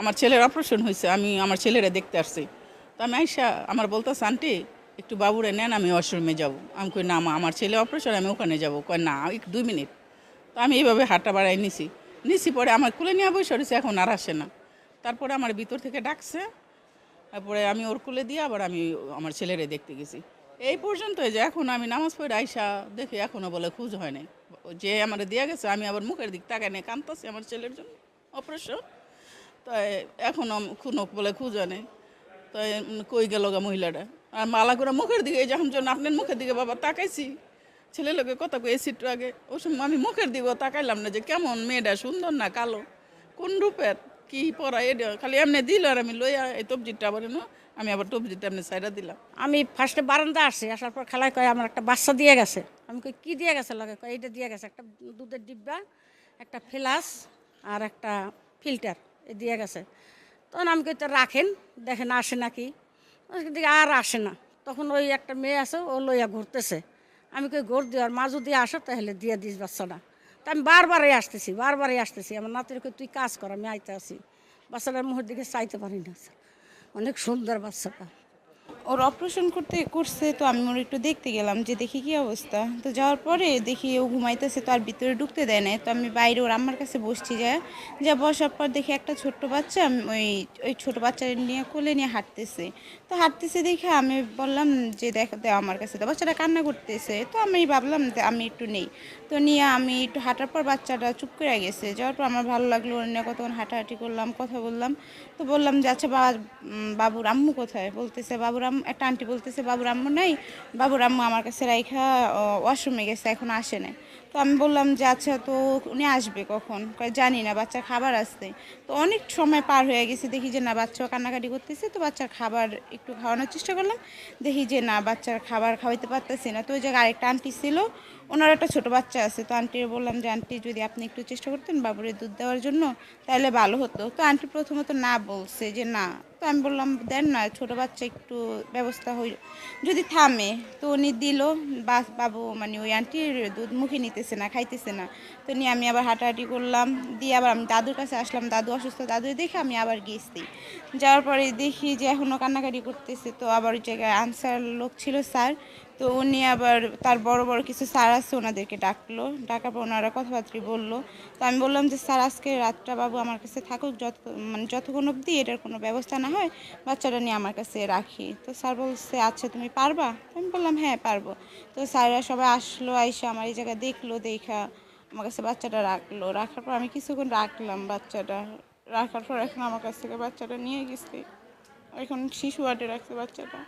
আমার ছেলের অপারেশন হয়েছে, আমি আমার ছেলেরা দেখতে আসছি। তো আমি আইসা, আমার বলতেছে, আন্টি, একটু বাবুরে নেন, আমি ওয়াশরুমে যাব। আমি কই, না মা, আমার ছেলে অপারেশন আমি ওখানে যাব। কয়, না দুই মিনিট। তো আমি এইভাবে হাঁটা বাড়াই নিছি। নিছি পরে আমার কুলে নিয়ে বসে রয়েছে, এখন আর আসে না। তারপরে আমার ভিতর থেকে ডাকছে, তারপরে আমি ওর কুলে দিয়ে আবার আমি আমার ছেলেরে দেখতে গেছি। এই পর্যন্ত যে এখন আমি নামাজ পড়ে আইসা দেখি এখনও বলে খুঁজ হয় নাই। যে আমার দিয়ে গেছে, আমি আবার মুখের দিক তাকাই নাই কান্দতেছি আমার ছেলের জন্য। অপারেশন তো এখনও কোনো বলে খুঁজ নাই। তো কই গেল গা মহিলাটা? আর মালা করে মুখের দিকে যখন যখন আপনার মুখের দিকে বাবা তাকাইছি ছেলে লোকে কই এসিটু আগে? ওই সময় আমি মুখের দিকেও তাকাইলাম না যে কেমন মেয়েটা সুন্দর না কালো? কোন রূপের? কি পরা এটা? খালি এমনি দিল আর আমি লইয়া এই তবজিটা আবার এনো, আমি আবার তবজিটা এমনি সাইডা দিলাম। আমি ফার্স্টে বারান্দা আসছি আসার পর খেলায় কয় আমার একটা বাচ্চা দিয়ে গেছে। আমি কই কী দিয়ে গেছে? লাগে কয় এইটা দিয়ে গেছে একটা দুধের ডিব্বা একটা ফ্লাস আর একটা ফিল্টার। দিয়ে গেছে। তখন আমি তো রাখেন, দেখেন আসে নাকি? আর আসে না। তখন ওই একটা মেয়ে আছে, ও লইয়া ঘুরতেছে। আমি কই, ঘুর দিও মা যদি আসো তাহলে দিয়ে দিস বাচ্চাটা। তা আমি বারবারই আসতেছি বারবারই আসতেছি। আমার নাতির কই, তুই কাজ কর, আমি আইতে আসি। বাচ্চাটার মুখের দিকে চাইতে পারি না অনেক সুন্দর বাচ্চাটা। ওর অপারেশন করতে, করছে, তো আমি ওর একটু দেখতে গেলাম যে দেখি কি অবস্থা। তো যাওয়ার পরে দেখি ও ঘুমাইতেছে, তো আর ভিতরে ঢুকতে দেয় না তো আমি বাইরে ওর আমার কাছে বসছি যায় যা বসার পর দেখি একটা ছোট্ট বাচ্চা ওই ওই ছোটো বাচ্চা নিয়ে কোলে নিয়ে হাঁটতেছে। তো হাঁটতেছে দেখে আমি বললাম যে, দেখ আমার কাছে তো বাচ্চাটা কান্না করতেছে। তো আমি ভাবলাম আমি একটু নেই। তো নিয়ে আমি একটু হাঁটার পর বাচ্চাটা চুপ করে গেছে। যাওয়ার পর আমার ভালো লাগল, ওর নিয়ে কতক্ষণ হাঁটাহাঁটি করলাম, কথা বললাম। তো বললাম যে আচ্ছা বাবুর আম্মু কোথায়? বলতেছে, বাবুর আম্মু একটা আন্টি বলতেছে বাবুর আম্মু নাই? বাবুর আম্মু আমার কাছে রাইখা ওয়াশরুমে গেছে, এখন আসে নাই। তো আমি বললাম যে আচ্ছা তো উনি আসবে কখন? জানি না, বাচ্চার খাবার আসতে তো অনেক সময় পার হয়ে গেছে, দেখি যে, না, বাচ্চাও কান্নাকাটি করতেছে। তো বাচ্চার খাবার একটু খাওয়ানোর চেষ্টা করলাম। দেখি যে, না, বাচ্চার খাবার খাওয়াইতে পারতেছি না। তো ওই জায়গায় আরেকটা আন্টি ছিল, ওনার একটা ছোটো বাচ্চা আছে। তো আন্টির বললাম যে, আন্টি, যদি আপনি একটু চেষ্টা করতেন বাবুরের দুধ দেওয়ার জন্য, তাহলে ভালো হতো। তো আন্টি প্রথমত না বলছে যে, না তো আমি বললাম, দেন না, ছোটো বাচ্চা একটু ব্যবস্থা হইল। যদি থামে, তো উনি দিল বাস বাবু মানে ওই আন্টির দুধ মুখে নিতেছে না, খাইতেছে না। তো নিয়ে আমি আবার হাঁটাহাঁটি করলাম, দিয়ে আবার আমি দাদুর কাছে আসলাম, দাদু অসুস্থ দাদু দেখে আমি আবার গিয়েছি। যাওয়ার পরে দেখি যে এখনও কান্নাকাটি করতেছে, তো আবার ওই জায়গায় আনসার লোক ছিল স্যার তো উনি আবার তার বড় বড় কিছু স্যার আছে ওনাদেরকে ডাকলো। ডাকার পর ওনারা কথাবার্তা বলল। তো আমি বললাম যে, স্যার, আজকে রাতটা বাবু আমার কাছে থাকুক, যত মানে যতক্ষণ অবধি এটার কোনো ব্যবস্থা না হয়, বাচ্চাটা নিয়ে আমার কাছে রাখি। তো স্যার বলছে আচ্ছা তুমি পারবা? আমি বললাম হ্যাঁ পারব। তো স্যাররা সবাই আসলো, আইসা আমার এই জায়গায় দেখল, দেখা আমার কাছে বাচ্চাটা রাখল। রাখার পর আমি কিছুক্ষণ রাখলাম বাচ্চাটা। রাখার পর এখন আমার কাছ থেকে বাচ্চাটা নিয়ে গেছে। এখন শিশু ওয়ার্ডে রাখছে বাচ্চাটা।